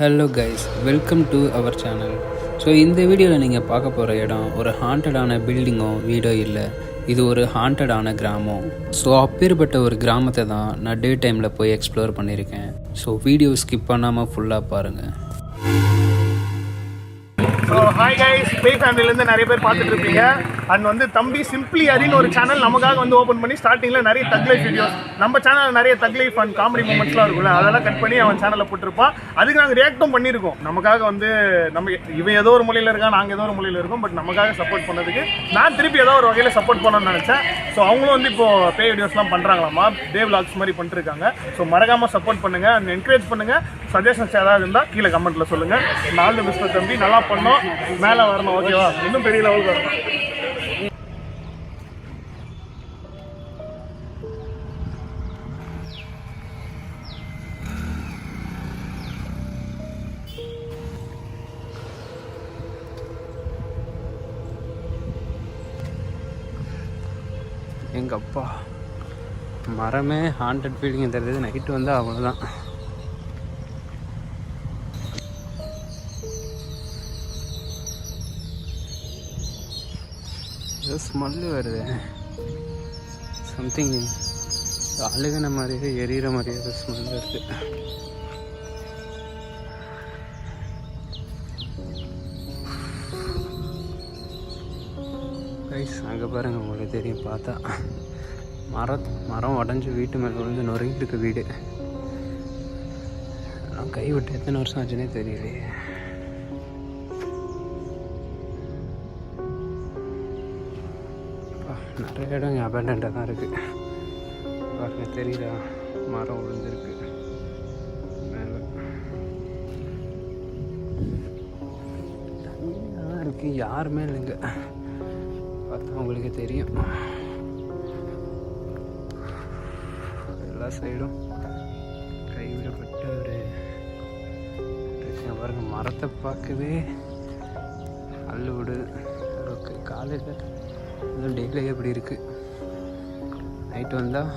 Hello guys welcome to our channel so இந்த வீடியோவில் நீங்கள் பார்க்க போகிற இடம் ஒரு ஹாண்டடான பில்டிங்கோ வீடோ இல்லை. இது ஒரு ஹாண்டடான கிராமம் ஸோ அப்பேற்பட்ட ஒரு கிராமத்தை தான் நான் டே டைமில் போய் எக்ஸ்ப்ளோர் பண்ணியிருக்கேன். ஸோ வீடியோ ஸ்கிப் பண்ணாமல் ஃபுல்லாக பாருங்கள் ஹாய் கைஸ் பே ஃபேமிலிலேருந்து நிறைய பேர் பார்த்துட்டு இருப்பீங்க. அண்ட் வந்து தம்பி சிம்பிளி அரின்னு ஒரு சேனல் நமக்காக வந்து ஓப்பன் பண்ணி ஸ்டார்டிங்கில் நிறைய தக் லைஃப் வீடியோஸ் நம்ம சேனலில் நிறைய தக் லைஃப் அண்ட் காமெடி மூமெண்ட்ஸ்லாம் இருக்கும்ல அதெல்லாம் கட் பண்ணி அவன் சேனலில் போட்டிருப்பான் அதுக்கு நாங்கள் ரியாக்டும் பண்ணியிருக்கோம். நமக்காக வந்து நம்ம இவன் ஏதோ ஒரு மொழியில் இருக்கான் நாங்கள் ஏதோ ஒரு மொழியில் இருக்கோம் பட் நமக்காக சப்போர்ட் பண்ணதுக்கு நான் திருப்பி ஏதோ ஒரு வகையில் சப்போர்ட் பண்ணணும்னு நினச்சேன். ஸோ அவங்களும் வந்து இப்போ பே வீடியோஸ்லாம் பண்ணுறாங்களாமா டே vlogs மாதிரி பண்ணிருக்காங்க ஸோ மறக்காமல் சப்போர்ட் பண்ணுங்கள் அண்ட் என்கரேஜ் பண்ணுங்கள் சஜஷன்ஸ் ஏதாவது இருந்தால் கீழே கமெண்ட்டில் சொல்லுங்கள் நாலு மிஸ்டர் தம்பி நல்லா பண்ணோம். மேலே வரணும் ஓகேவா இன்னும் பெரிய லெவலுக்கு வரணும். எங்கள் அப்பா மரமே ஹாண்டட் ஃபீலிங் தெரியுது நைட்டு வந்து அவ்வளோதான் ஸ்மெல்லு வருது. சம்திங் அழுகின மாதிரியே எரியிற மாதிரியே ஒரு ஸ்மெல் வருது. கைஸ் அங்கே பாருங்க உங்களுக்கு தெரியும் பார்த்தா. மரம் மரம் உடஞ்சி வீட்டு மேலே விழுந்து நொறுங்கிட்டு இருக்கு வீடு. கை விட்டு எத்தனை வருஷம் ஆச்சுன்னே தெரியலையே. நிறைய இடம் இங்கே அபேண்டண்டாக தான் இருக்குது பாருங்க தெரியுதா? மரம் விழுந்திருக்கு. மேலே. தண்ணியாக இருக்குது யாருமே இல்லைங்க பார்த்தா உங்களுக்கு தெரியும். எல்லா சைடும் கைவிடப்பட்ட ஒரு பாருங்கள் பாருங்க மரத்தை பார்க்கவே அள்ளுவிடு ஓகே காலையில் அதுவும் டெய்லி எப்படி இருக்குது நைட் வந்தால்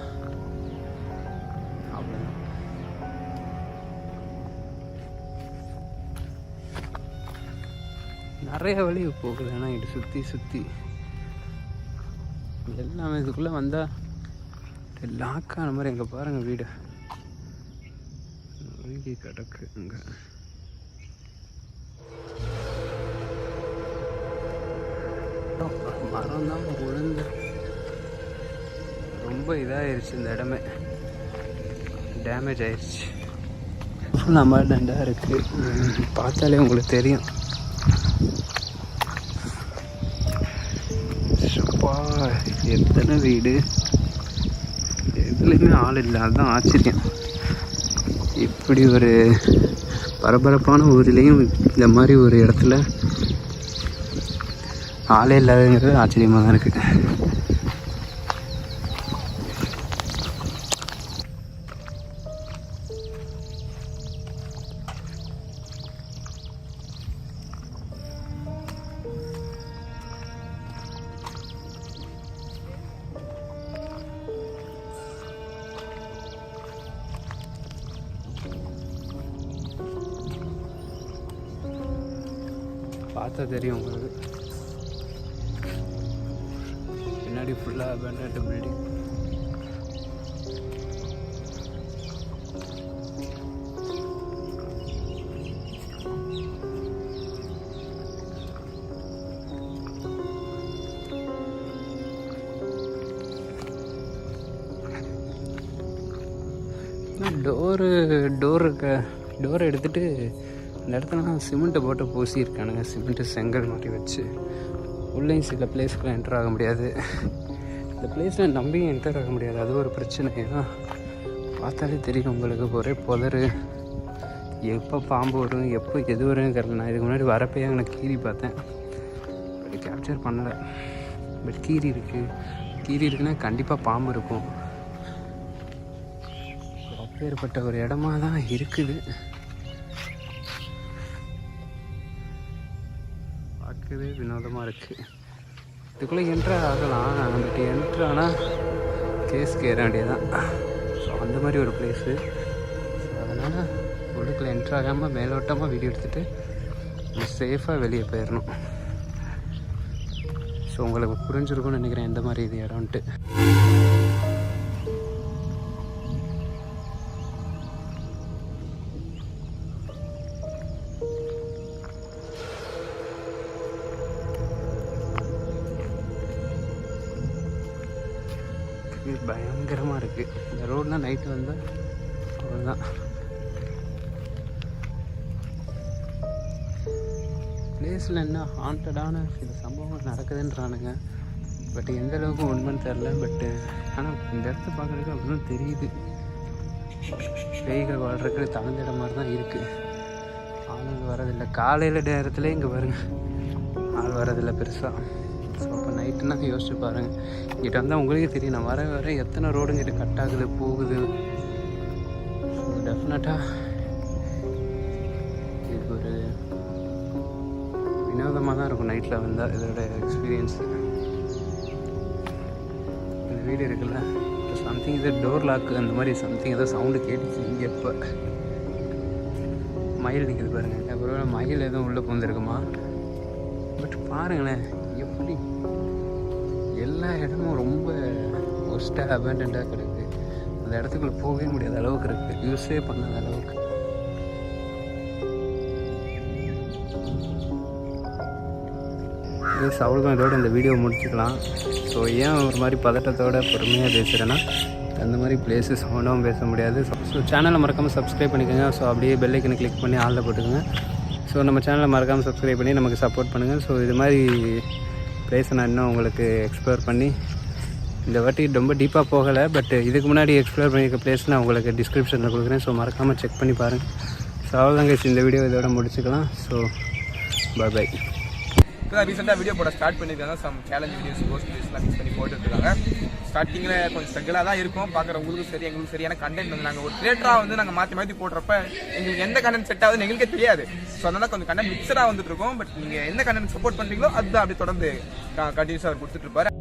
அவ்வளோதான் நிறைய வழி போகுது ஆனால் இது சுற்றி சுற்றி எல்லாமே இதுக்குள்ளே வந்தால் லாக்கான மாதிரி எங்கே பாருங்கள் வீடு. கிடக்கு அங்கே. மரம் தான் விழுந்து. ரொம்ப இதாகிருச்சு இந்த இடமே. டேமேஜ் ஆயிடுச்சு ஃபுல் அமர்டண்டாக இருக்குது பார்த்தாலே உங்களுக்கு தெரியும். சுப்பா எத்தனை வீடு? எதுலேயுமே ஆள் இல்லை. அதுதான் ஆச்சரியம். இப்படி ஒரு பரபரப்பான ஊர்லேயும் இந்த மாதிரி ஒரு இடத்துல ஆளே இல்லாதங்கிறது ஆச்சரியமாக தான் இருக்குது பார்த்தா தெரியும் உங்களுக்கு. சிட்டி ஃபுல்லாக அபேண்டட் பில்டிங் டோரு டோர் இருக்க டோரை எடுத்துட்டு இந்த இடத்துலலாம் சிமெண்ட்டை போட்டு பூசியிருக்கானுங்க. சிமெண்ட்டு செங்கல் மாதிரி வச்சு. உள்ளேயும் சில பிளேஸ்க்குலாம் என்டர் ஆக முடியாது. இந்த பிளேஸில் நம்பியும் என்டர் ஆக முடியாது. அது ஒரு பிரச்சனை. ஏன்னா பார்த்தாலே தெரியும் உங்களுக்கு. ஒரே புதரு. எப்போ பாம்பு வரும் எப்போ எது வருங்கிறது நான் இதுக்கு முன்னாடி வரப்பே எனக்கு கீரி பார்த்தேன்? பட் கேப்சர் பண்ணலை. பட் கீரி இருக்குது கீரி இருக்குன்னா கண்டிப்பாக பாம்பு இருக்கும். அப்பேற்பட்ட ஒரு இடமா தான் இருக்குது. பார்க்கவே வினோதமாக இருக்குது இதுக்குள்ளே என்ட்ரு ஆகலாம். பட் என்ட்ரு ஆனால் கேஸ் கேற வேண்டியதான் ஸோ அந்த மாதிரி ஒரு பிளேஸு ஸோ அதனால் உள்ளுக்குள்ளே என்ட்ரு ஆகாமல் மேலோட்டமாக வீடியோ எடுத்துகிட்டு சேஃபாக வெளியே போயிடணும் ஸோ உங்களுக்கு புரிஞ்சிருக்கும்னு நினைக்கிறேன். எந்த மாதிரி இது இடம்ன்ட்டு. இது பயங்கரமாக இருக்குது இந்த ரோடெலாம் நைட்டு வந்தால் அவ்வளோதான் பிளேஸில் என்ன ஹாண்டடான சில சம்பவங்கள் நடக்குதுன்றானுங்க. பட் எந்த அளவுக்கு உண்மைன்னு தெரில பட்டு ஆனால் இந்த இடத்த பார்க்குறதுக்கு அவ்வளோ தெரியுது. பேய்கள் வாழ்றதுக்கு தகுந்த இடம் மாதிரி தான் இருக்குது ஆளுங்க வரதில்லை காலையில் நேரத்தில் இங்கே வருங்க ஆள் வரதில்லை பெருசாக ஸோ நைட்டுன்னா யோசிச்சு பாருங்கள் இங்கிட்ட வந்தால் உங்களுக்கே தெரியும் நான் வர வர எத்தனை ரோடு இங்கிட்ட கட் ஆகுது போகுது. டெஃபினட்டாக இது ஒரு வினோதமாக தான் இருக்கும் நைட்டில் வந்தால் இதோட எக்ஸ்பீரியன்ஸு இந்த வீடு இருக்குல்ல சம்திங் இது டோர் லாக்கு அந்த மாதிரி சம்திங் ஏதோ சவுண்டு கேட்டுச்சு இங்கே இப்போ. மயில் நிற்கிது பாருங்கள் அப்புறம் மயில் எதுவும் உள்ளே பூந்துருக்குமா பாருங்களேன் எப்படி? எல்லா இடமும் ரொம்ப ஒஸ்ட்டாக அபேண்டண்டாக கிடக்கு. அந்த இடத்துக்குள்ளே போகவே முடியாத அளவுக்கு இருக்குது யூஸே பண்ணாத அளவுக்கு. ப்ளீஸ் அவ்வளோதான் இதோட இந்த வீடியோ முடிச்சுக்கலாம். ஸோ ஏன் ஒரு மாதிரி பதட்டத்தோட பொறுமையாக பேசுகிறேன்னா அந்த மாதிரி பிளேசஸ் ஒன்றும் பேச முடியாது. ஸோ சேனலை மறக்காமல் சப்ஸ்கிரைப் பண்ணிக்கோங்க. ஸோ அப்படியே பெல்லைக்கனை கிளிக் பண்ணி ஆளில் போட்டுக்கோங்க. ஸோ நம்ம சேனலை மறக்காமல் சப்ஸ்கிரைப் பண்ணி நமக்கு சப்போர்ட் பண்ணுங்கள் ஸோ இது மாதிரி பிளேஸை நான் இன்னும் உங்களுக்கு எக்ஸ்ப்ளோர் பண்ணி இந்த வாட்டி ரொம்ப டீப்பாக போகலை பட் இதுக்கு முன்னாடி எக்ஸ்ப்ளோர் பண்ணியிருக்க பிளேஸ் நான் உங்களுக்கு டிஸ்கிரிப்ஷனில் கொடுக்குறேன். ஸோ மறக்காமல் செக் பண்ணி பாருங்கள் ஸோ அவ்வளோதாங்க இந்த வீடியோ இதோட முடிச்சுக்கலாம். ஸோ பாய் பாய் இப்போ தான் ரீசெண்டாக வீடியோ போட ஸ்டார்ட் பண்ணியிருக்காங்க சம் சேலஞ்ச் வீடியோஸ் போஸ்ட் வீடியோஸ்லாம் மிக்ஸ் பண்ணி போட்டுருக்காங்க ஸ்டார்டிங்கில் கொஞ்சம் ஸ்ட்ரகிளாக தான் இருக்கும். பார்க்குறவங்களுக்கும் சரி எங்களுக்கும் சரியான கண்டென்ட் வந்து நாங்கள் ஒரு கிரியேட்டராக வந்து நாங்கள் மாற்றி மாற்றி போடுறப்ப எங்களுக்கு எந்த கண்டென்ட் செட் ஆகுதுன்னு எங்களுக்கே தெரியாது. ஸோ அதனால் கொஞ்சம் கண்டென்ட் மிக்சராக வந்துட்டு இருக்கோம். பட் நீங்கள் எந்த கண்டென்ட் சப்போர்ட் பண்ணுறீங்களோ அதுதான் அப்படி தொடர்ந்து கண்டினியூஸாக அவர் கொடுத்துட்டு இருப்பாரு.